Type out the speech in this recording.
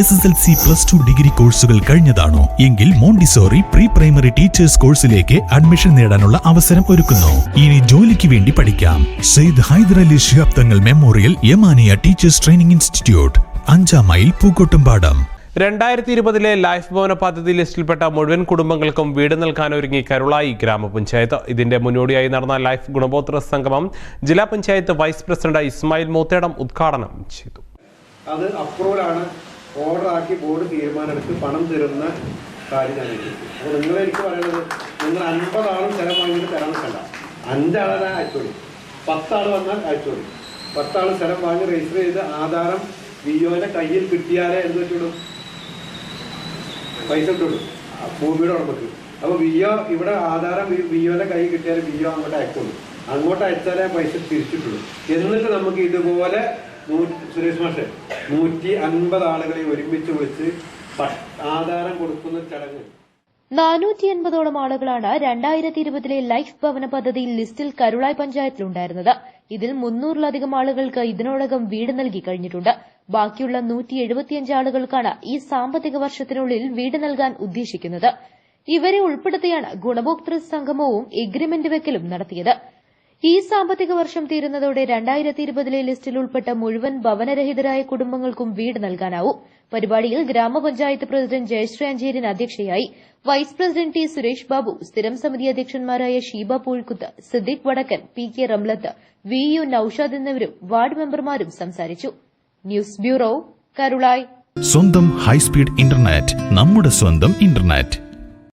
S S L C plus two degree കോഴ്സുകൾ കഴിഞ്ഞതാണോ? എങ്കിൽ മോണ്ടിസോറി പ്രീ പ്രൈമറി ടീച്ചേഴ്സ് കോഴ്സിലേക്ക് അഡ്മിഷൻ നേടാനുള്ള അവസരം ഒരുക്കുന്നു. ഇനി ജോലിക്ക് വേണ്ടി പഠിക്കാം. Syed Hyderali Shihab Thangal memorial Yamaniya teachers training institute അഞ്ചാം മൈൽ പൂക്കോട്ടുംപാടം. രണ്ടായിരത്തി ഇരുപതിലെ ലൈഫ് ഭവന പദ്ധതി ലിസ്റ്റിൽപ്പെട്ട മുഴുവൻ കുടുംബങ്ങൾക്കും വീട് നൽകാനൊരുങ്ങി കരുളായി ഗ്രാമപഞ്ചായത്ത്. ഇതിന്റെ മുന്നോടിയായി നടന്ന ലൈഫ് ഗുണഭോത്ര സംഗമം ജില്ലാ പഞ്ചായത്ത് വൈസ് പ്രസിഡന്റ് ഇസ്മായിൽ മൂത്തേടം ഉദ്ഘാടനം ചെയ്തു. അത് അപ്രൂവലാണ്. ഓർഡർ ആക്കി ബോർഡ് തീരുമാനമെടുത്ത് പണം തരുന്ന കാര്യം ഞാൻ ഏറ്റെടുത്തു അപ്പോൾ നിങ്ങൾ എനിക്ക് പറയുന്നത് നിങ്ങൾ അൻപതാളും ചില വാങ്ങിയിട്ട് തരാൻ കണ്ട അഞ്ചാളെ അയച്ചോളി. പത്താൾ വന്നാൽ അയച്ചോളി. പത്താൾ സ്ഥലം വാങ്ങി രജിസ്റ്റർ ചെയ്ത് ആധാരം വി ഒന്റെ കയ്യിൽ കിട്ടിയാലേ എന്ത് വെച്ചോളൂ പൈസ ഇട്ടോളൂ ഭൂമിയുടെ ഉടമക്ക്. അപ്പോൾ വി ഒ ഇവിടെ ആധാരം വി ഒന്റെ കയ്യിൽ കിട്ടിയാൽ വി ഒ അങ്ങോട്ട് അയക്കുള്ളൂ. അങ്ങോട്ട് അയച്ചാലേ പൈസ തിരിച്ചിട്ടുള്ളൂ. എന്നിട്ട് നമുക്ക് ഇതുപോലെ സുരേഷ് മാഷെ നൂറ്റി അൻപത് ആളുകളെ ഒരുമിച്ച് വിളിച്ച് ആധാരം കൊടുക്കുന്ന ചടങ്ങ്. നാനൂറ്റി എൺപതോളം ആളുകളാണ് രണ്ടായിരത്തി ഇരുപതിലെ ലൈഫ് ഭവന പദ്ധതിയിൽ ലിസ്റ്റിൽ കരുളായി പഞ്ചായത്തിലുണ്ടായിരുന്നത്. ഇതിൽ മുന്നൂറിലധികം ആളുകൾക്ക് ഇതിനോടകം വീട് നൽകി കഴിഞ്ഞിട്ടുണ്ട്. ബാക്കിയുള്ള നൂറ്റി എഴുപത്തിയഞ്ച് ആളുകൾക്കാണ് ഈ സാമ്പത്തിക വർഷത്തിനുള്ളിൽ വീട് നൽകാൻ ഉദ്ദേശിക്കുന്നത്. ഇവരെ ഉൾപ്പെടുത്തിയാണ് ഗുണഭോക്തൃ സംഗമവും എഗ്രിമെന്റ് വെക്കലും നടത്തിയത്. ഈ സാമ്പത്തിക വർഷം തീരുന്നതോടെ രണ്ടായിരത്തി ഇരുപതിലെ ലിസ്റ്റിൽ ഉൾപ്പെട്ട മുഴുവൻ ഭവനരഹിതരായ കുടുംബങ്ങൾക്കും വീട് നൽകാനാവും. പരിപാടിയിൽ ഗ്രാമപഞ്ചായത്ത് പ്രസിഡന്റ് ജയശ്രീ അഞ്ചേരിൻ അധ്യക്ഷയായി vice president T Suresh Babu സ്ഥിരം സമിതി അധ്യക്ഷന്മാരായ Sheeba Poozhkuth Siddique Vadakkan P K Ramlath V U Naushad എന്നിവരും വാർഡ് മെമ്പർമാരും സംസാരിച്ചു. News bureau Karulai. സ്വന്തം ഹൈസ്പീഡ് ഇന്റർനെറ്റ് നമ്മുടെ സ്വന്തം ഇന്റർനെറ്റ്.